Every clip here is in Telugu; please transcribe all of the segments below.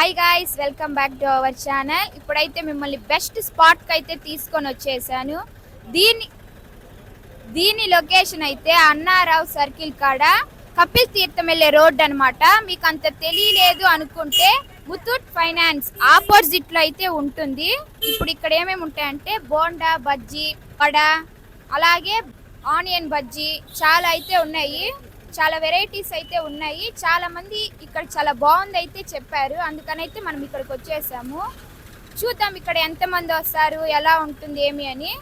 Hi guys welcome back to our channel ఇప్పుడైతే మిమ్మల్ని బెస్ట్ స్పాట్కి అయితే తీసుకొని వచ్చేసాను. దీని దీని లొకేషన్ అయితే అన్నారావు సర్కిల్ కాడ కపిల్ తీర్థం వెళ్ళే రోడ్ అన్నమాట. మీకు అంత తెలియలేదు అనుకుంటే ముతూట్ ఫైనాన్స్ ఆపోజిట్లో అయితే ఉంటుంది. ఇప్పుడు ఇక్కడ ఏమేమి ఉంటాయంటే బోండా బజ్జీ వడ అలాగే ఆనియన్ బజ్జీ చాలా అయితే ఉన్నాయి. చాలా వెరైటీస్ అయితే ఉన్నాయి. చాలా మంది ఇక్కడ చాలా బాగుంది అయితే చెప్పారు. అందుకనైతే మనం ఇక్కడికి వచ్చేసాము. చూద్దాం ఇక్కడ ఎంతమంది వస్తారు ఎలా ఉంటుంది ఏమి అని.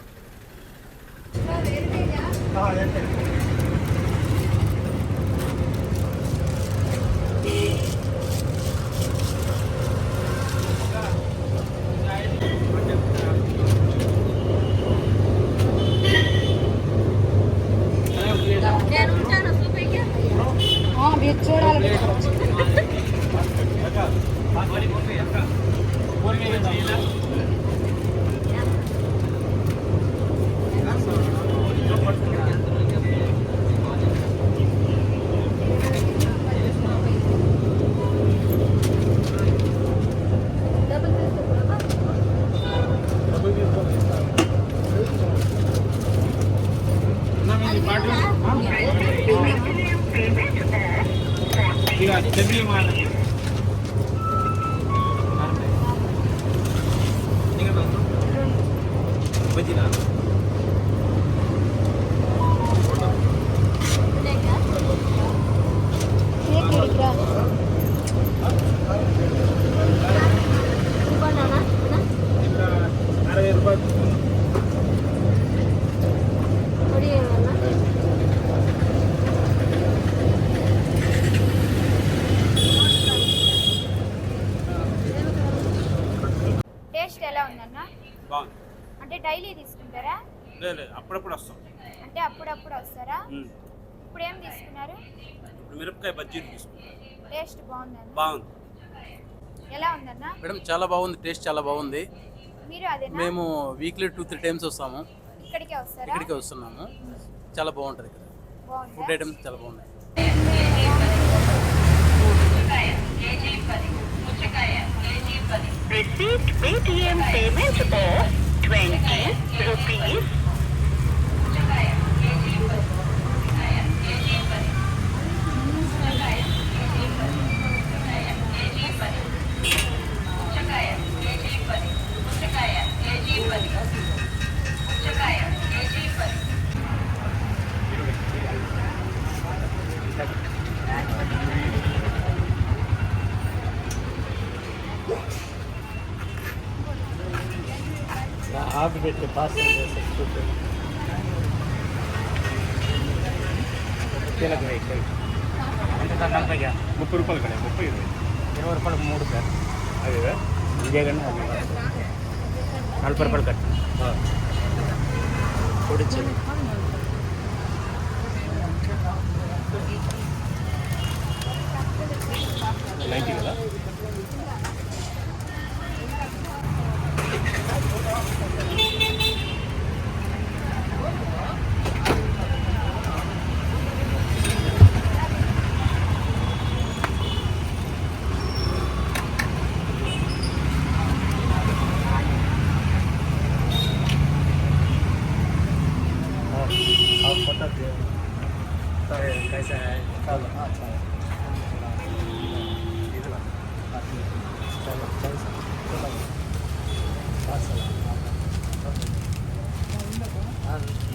Termin machen. లేదు లేదు అప్పుడప్పుడు వస్తాం. అంటే అప్పుడప్పుడు వస్తారా. ఇప్పుడు ఏం తీసుకున్నారు? ఇప్పుడు మిరపకాయ బజ్జీలు తీసుకుంటాం టేస్ట్ బాగుందన్న బాగుంది. ఎలా ఉందన్న? మేడం చాలా బాగుంది టేస్ట్ చాలా బాగుంది. మీరు అదేనా? మేము వీక్లీ టూ త్రీ టైమ్స్ వస్తాము. ఇక్కడికే వస్తారా? ఇక్కడికి వస్తున్నాము. చాలా బాగుంటుంది ఇక్కడ. ఫుడ్ బాగుందా ఐటమ్స్ చాలా బాగున్నాయి. Received Paytm payment of 20 rupees. ಆಗಬೇಕು ಪಾಸ್ಪೋರ್ಟ್ ಸಬ್ಸ್ಕ್ರಿಪ್ಷನ್ ಮುಪ್ಪು ರೂಪಾಯಿ ಕಡೆ ಮುಪ್ಪು ಇದೆ. ಇರವೈ ರೂಪಾಯಿ ಮೂರು ಸರ್ ಅದೇ ವಿಜಯಗಣ್ಣ ಗಂಟೆ ನಲ್ವತ್ತು ರೂಪಾಯಿ ಕಟ್. ಹಾಂ. ಕೊಡಿಸಿ. ನೈಂಟಿ ಅಲ್ಲ?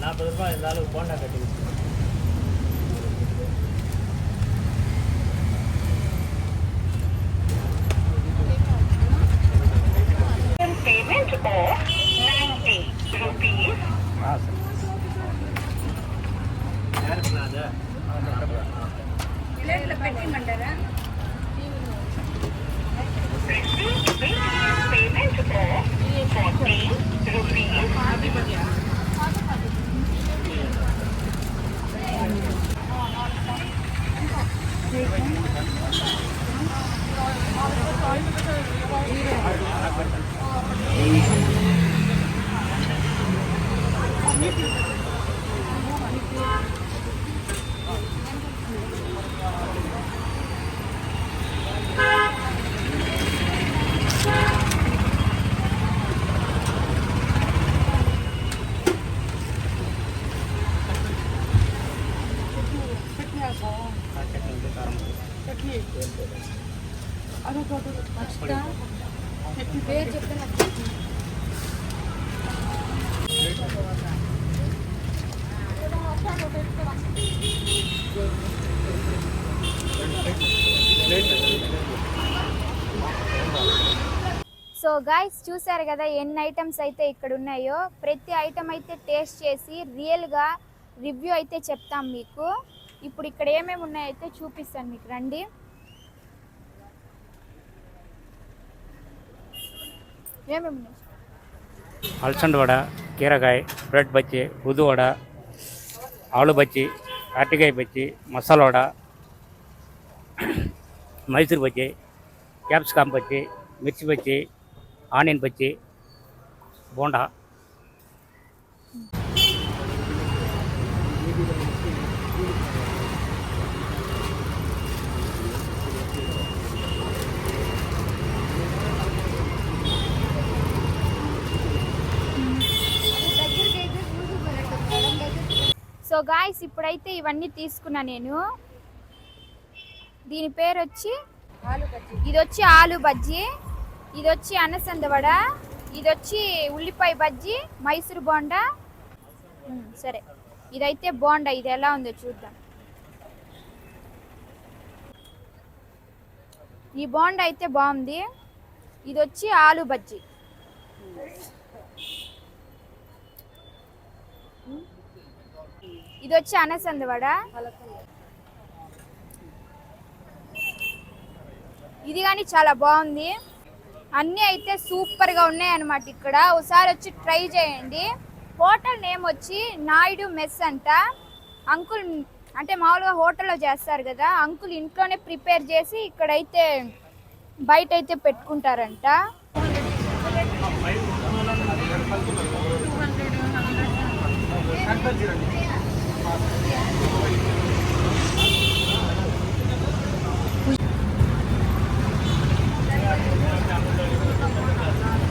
நாற்பது ரூபாய் எல்லாரும் போண்டா கட்டி 왜 저렇게 나? గాయస్ చూసారు కదా ఎన్ని ఐటమ్స్ అయితే ఇక్కడ ఉన్నాయో ప్రతి ఐటమ్ అయితే టేస్ట్ చేసి రియల్గా రివ్యూ అయితే చెప్తాం మీకు. ఇప్పుడు ఇక్కడ ఏమేమి ఉన్నాయో అయితే చూపిస్తాను మీకు రండి. ఏమేమి ఉన్నాయి? అలసంద వడ కీరకాయ బ్రెడ్ బజ్జి ఉదు వడ ఆలు బజ్జి అరటికాయ bajji masala vada Mysore bajji capsicum bajji mirchi bajji onion bajji bonda. So guys ఇప్పుడైతే ఇవన్నీ తీసుకున్నా నేను. దీని పేరు వచ్చి ఇది వచ్చి ఆలు బజ్జీ. ఇది వచ్చి అనసంద వడ ఇది వచ్చి ఉల్లిపాయ బజ్జి మైసూర్ బోండా. సరే. ఇదైతే బోండా ఇది ఎలా ఉందో చూద్దాం. ఈ బోండా అయితే బాగుంది. ఇది వచ్చి ఆలు బజ్జి. ఇది వచ్చి అనసంద వడ ఇది కానీ చాలా బాగుంది. అన్నీ అయితే సూపర్గా ఉన్నాయి అన్నమాట ఇక్కడ. ఒకసారి వచ్చి ట్రై చేయండి. హోటల్ నేమ్ వచ్చి నాయుడు మెస్ అంట. అంకుల్ అంటే మామూలుగా హోటల్లో చేస్తారు కదా అంకుల్ ఇంట్లోనే ప్రిపేర్ చేసి ఇక్కడైతే బయట అయితే పెట్టుకుంటారంట. 本当に。